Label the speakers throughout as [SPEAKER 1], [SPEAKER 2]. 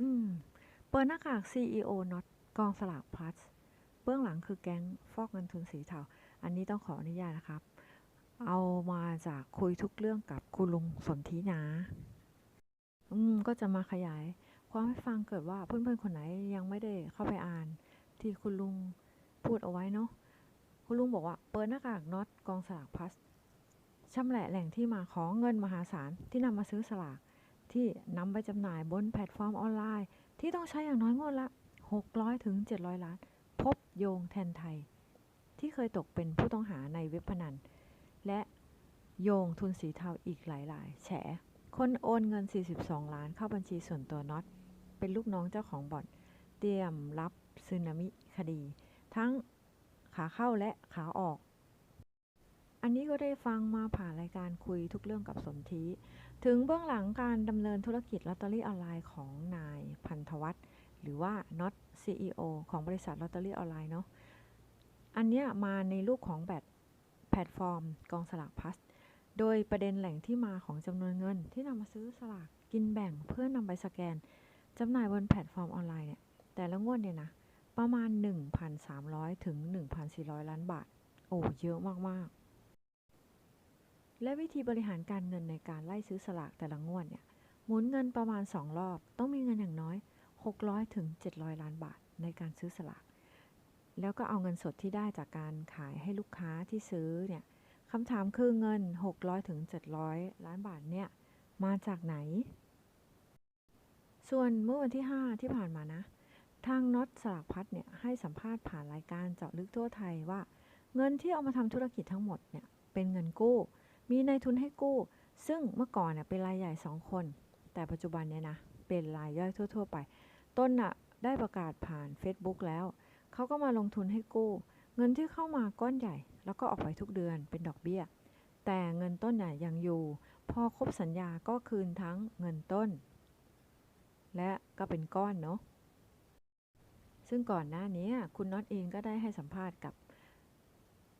[SPEAKER 1] อืม เปิดหน้ากาก CEO น็อตกองสลากพลัสเบื้องหลังคือแก๊งฟอกเงินทุนสีเทา อันนี้ต้องขออนุญาตนะครับ เอามาจากคุยทุกเรื่องกับคุณลุงสนธินะอืม ก็จะมาขยาย ความให้ฟังเกิดว่าเพื่อนๆคนไหนยังไม่ได้เข้าไปอ่าน ที่คุณลุงพูดเอาไว้เนาะ คุณลุงบอกว่า เปิดหน้ากากน็อตกองสลากพลัสชำแหละแหล่งที่มาของเงินมหาศาลที่นำมาซื้อสลาก ที่นำไปจำหน่ายบนแพลตฟอร์มออนไลน์ ที่ต้องใช้อย่างน้อยงวดละ 600ถึง700 ล้าน พบโยงแทนไทย ที่เคยตกเป็นผู้ต้องหาในเว็บพนัน และโยงทุนสีเทาอีกหลายๆแฉ คนโอนเงิน 42 ล้านเข้าบัญชีส่วนตัวน็อต เป็นลูกน้องเจ้าของบ่อน เตรียมรับซึนามิคดี ทั้งขาเข้าและขาออก อันนี้ก็ได้ฟังมาผ่านรายการคุยทุกเรื่องกับสนธิ ถึงเบื้องหลังการดำเนินธุรกิจลอตเตอรี่ออนไลน์ของนายพันธวัฒน์หรือว่าน็อต CEO ของบริษัทลอตเตอรี่ออนไลน์เนาะอันเนี้ยมาในรูปของแบบแพลตฟอร์ม กองสลากพลัสโดยประเด็นแหล่งที่มาของจำนวนเงิน ที่นำมาซื้อสลากกินแบ่งเพื่อนำไปสแกนจำหน่ายบนแพลตฟอร์มออนไลน์เนี่ยแต่ละงวดเนี่ยนะประมาณ 1,300 ถึง 1,400 ล้านบาท โอ้เยอะมาก ๆ และวิธีบริหารการเงินในการไล่ซื้อสลากแต่ละงวดเนี่ยหมุนเงินประมาณ 2 รอบ ต้องมีเงินอย่างน้อย 600ถึง700 ล้านบาทในการซื้อสลาก แล้วก็เอาเงินสดที่ได้จากการขายให้ลูกค้าที่ซื้อเนี่ยคำถามคือเงิน 600ถึง700 ล้านบาทเนี่ยมาจากไหน ส่วนเมื่อวันที่ 5 ที่ผ่านมานะ ทางน็อตสลากพัดเนี่ยให้สัมภาษณ์ผ่านรายการเจาะลึกทั่วไทยว่า เงินที่เอามาทำธุรกิจทั้งหมดเนี่ยเป็นเงินกู้ มีนายทุนให้กู้ ซึ่งเมื่อก่อนเนี่ยเป็นรายใหญ่ 2 คน แต่ปัจจุบันเนี่ยนะ เป็นรายย่อยทั่ว ๆ ไป ต้นน่ะได้ประกาศผ่าน Facebook แล้ว เขาก็มาลงทุนให้กู้ เงินที่เข้ามาก้อนใหญ่ แล้วก็ออกไปทุกเดือนเป็นดอกเบี้ย แต่เงินต้นเนี่ยยังอยู่ พอครบสัญญาก็คืนทั้งเงินต้น และก็เป็นก้อนเนาะ ซึ่งก่อนหน้านี้คุณน็อตเองก็ได้ให้สัมภาษณ์กับ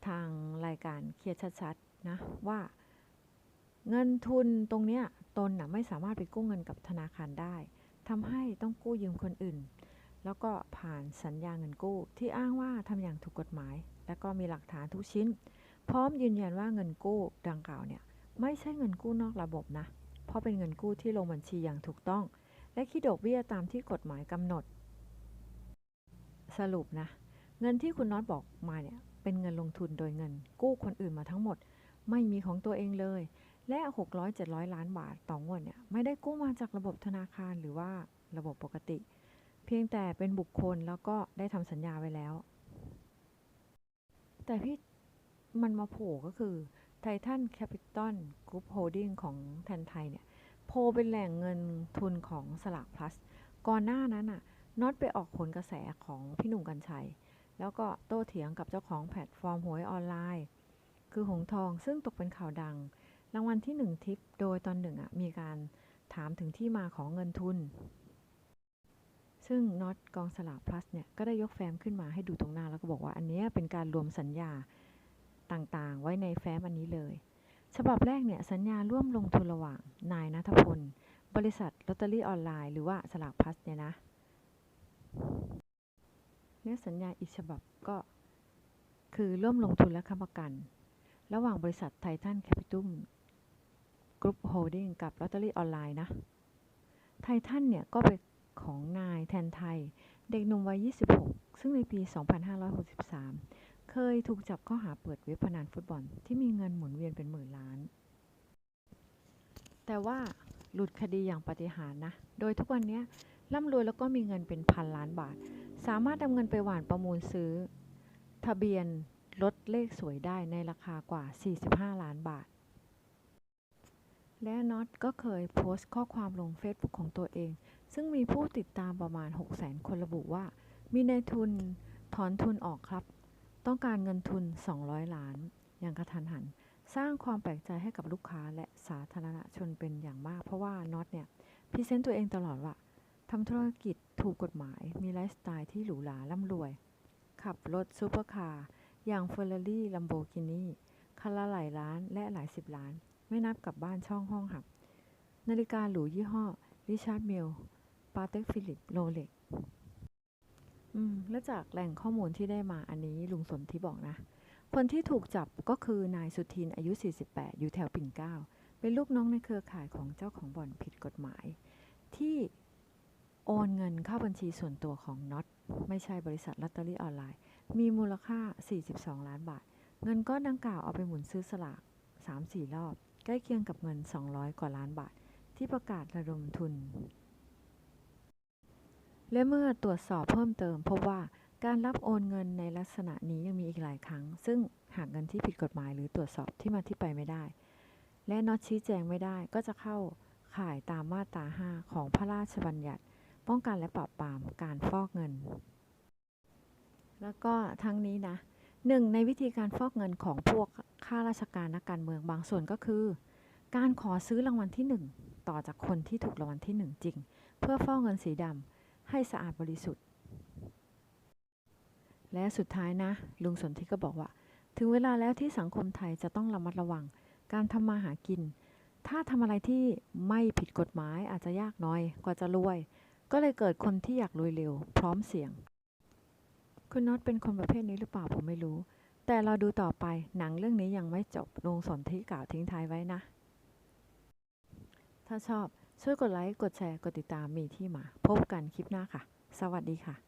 [SPEAKER 1] ทางรายการเคลียร์ชัดๆนะว่า เงินทุนตรงเนี้ยตนนะไม่สามารถไปกู้เงินกับธนาคารได้ทำให้ต้องกู้ยืมคนอื่น แล้วก็ผ่านสัญญาเงินกู้ ที่อ้างว่าทำอย่างถูกกฎหมาย และก็มีหลักฐานทุกชิ้น พร้อมยืนยันว่าเงินกู้ดังกล่าวเนี่ยไม่ใช่เงินกู้นอกระบบนะ เพราะเป็นเงินกู้ที่ลงบัญชีอย่างถูกต้อง และคิดดอกเบี้ยตามที่กฎหมายกำหนด สรุปนะ เงินที่คุณน็อตบอกมาเนี่ยเป็นเงินลงทุนโดยเงินกู้คนอื่นมาทั้งหมด ไม่มีของตัวเองเลย และ 600-700 ล้านบาทต่องวดเนี่ยไม่ได้กู้มาจากระบบธนาคารหรือว่าระบบปกติ เพียงแต่เป็นบุคคลแล้วก็ได้ทำสัญญาไว้แล้ว แต่ที่มันมาโผล่ก็คือไททันแคปิตอลกรุ๊ปโฮลดิ้งของแทนไทยเนี่ยโพลเป็นแหล่งเงินทุนของสลากพลัส ก่อนหน้านั้นน่ะน็อตไปออกผลกระแสของพี่หนุ่มกัญชัย แล้วก็โต้เถียงกับเจ้าของแพลตฟอร์มหวยออนไลน์ คือหงทองซึ่งตกเป็นข่าวดัง รางวัลที่หนึ่งทิปโดยตอนหนึ่งอะมีการถามถึงที่มาของเงินทุน ซึ่งน็อตกองสลากพลัสเนี่ย ก็ได้ยกแฟ้มขึ้นมาให้ดูตรงหน้า แล้วก็บอกว่าอันนี้เป็นการรวมสัญญาต่างๆ ไว้ในแฟ้มอันนี้เลย ฉบับแรกเนี่ย สัญญาร่วมลงทุนระหว่างนายนัทพล บริษัทลอตเตอรี่ออนไลน์หรือว่าสลากพลัสเนี่ยนะเนี่ยสัญญาอีกฉบับก็คือร่วมลงทุนและค้ำประกัน ระหว่างบริษัทไททันแคปิตอล กรุ๊ปโฮลดิ้งกับลอตเตอรี่ออนไลน์นะ ไททันเนี่ยก็เป็นของนายแทนไทย เด็กหนุ่มวัย 26 ซึ่งในปี 2563 เคยถูกจับข้อหาเปิดเว็บพนันฟุตบอลที่มีเงินหมุนเวียนเป็นหมื่นล้าน แต่ว่าหลุดคดีอย่างปาฏิหาริย์นะ โดยทุกวันนี้ร่ำรวยแล้วก็มีเงินเป็นพันล้านบาท สามารถนำเงินไปหว่านประมูลซื้อ ทะเบียนรถเลขสวยได้ในราคากว่า 45 ล้านบาท และน็อตก็เคยโพสต์ข้อความลงเฟซบุ๊กของตัวเอง ซึ่งมีผู้ติดตามประมาณ600,000 คนระบุว่า มีนายทุนถอนทุนออกครับ ต้องการเงินทุน 200 ล้าน อย่างกระทันหัน สร้างความแปลกใจให้กับลูกค้าและสาธารณชนเป็นอย่างมาก เพราะว่าน็อตเนี่ยพรีเซนต์ตัวเองตลอดว่าทำธุรกิจถูกกฎหมาย มีไลฟ์สไตล์ที่หรูหราร่ำรวย ขับรถซูเปอร์คาร์อย่างเฟอร์รารี่ลัมโบกินีคันละหลายล้านและหลายสิบล้าน ไม่นับกับบ้านช่องห้องหับนาฬิกาหรูยี่ห้อริชาร์ดมิลปาเต็กฟิลิปโรเล็กอืม แล้วจากแหล่งข้อมูลที่ได้มาอันนี้ลุงสนที่บอกนะ คนที่ถูกจับก็คือนายสุทินอายุ 48 อยู่แถวปิ่นเกล้า เป็นลูกน้องในเครือข่ายของเจ้าของบ่อนผิดกฎหมาย ที่โอนเงินเข้าบัญชีส่วนตัวของน็อตไม่ใช่บริษัทลอตเตอรี่ออนไลน์ มีมูลค่า 42 ล้านบาท เงินก้อนดังกล่าวเอาไปหมุนซื้อสลาก 3-4 รอบ ใกล้เคียงกับเงิน 200 กว่าล้านบาท ที่ประกาศระดมทุน และเมื่อตรวจสอบเพิ่มเติม พบว่าการรับโอนเงินในลักษณะนี้ยังมีอีกหลายครั้ง ซึ่งหากเงินที่ผิดกฎหมายหรือตรวจสอบที่มาที่ไปไม่ได้ และน็อตชี้แจงไม่ได้ก็จะเข้าข่ายตามมาตรา 5 ของพระราชบัญญัติ ป้องกันและปราบปรามการฟอกเงิน แล้วก็ทั้งนี้นะ หนึ่งในวิธีการฟอกเงินของพวกข้าราชการนักการเมืองบางส่วนก็คือ การขอซื้อรางวัลที่ 1 ต่อจากคนที่ถูกรางวัลที่ 1 จริง เพื่อฟอกเงินสีดำให้สะอาดบริสุทธิ์ และสุดท้ายนะ ลุงสนธิก็บอกว่า ถึงเวลาแล้วที่สังคมไทยจะต้องระมัดระวัง การทำมาหากิน ถ้าทำอะไรที่ไม่ผิดกฎหมายอาจจะยากน้อยกว่าจะรวย ก็เลยเกิดคนที่อยากรวยเร็ว พร้อมเสี่ยง คุณน็อตเป็นคนประเภทนี้หรือเปล่าผมไม่รู้ แต่เราดูต่อไปหนังเรื่องนี้ยังไม่จบลงสนธิกล่าวทิ้งท้ายไว้นะ ถ้าชอบช่วยกดไลค์ กดแชร์ กดติดตามมีที่มา พบกันคลิปหน้าค่ะ สวัสดีค่ะ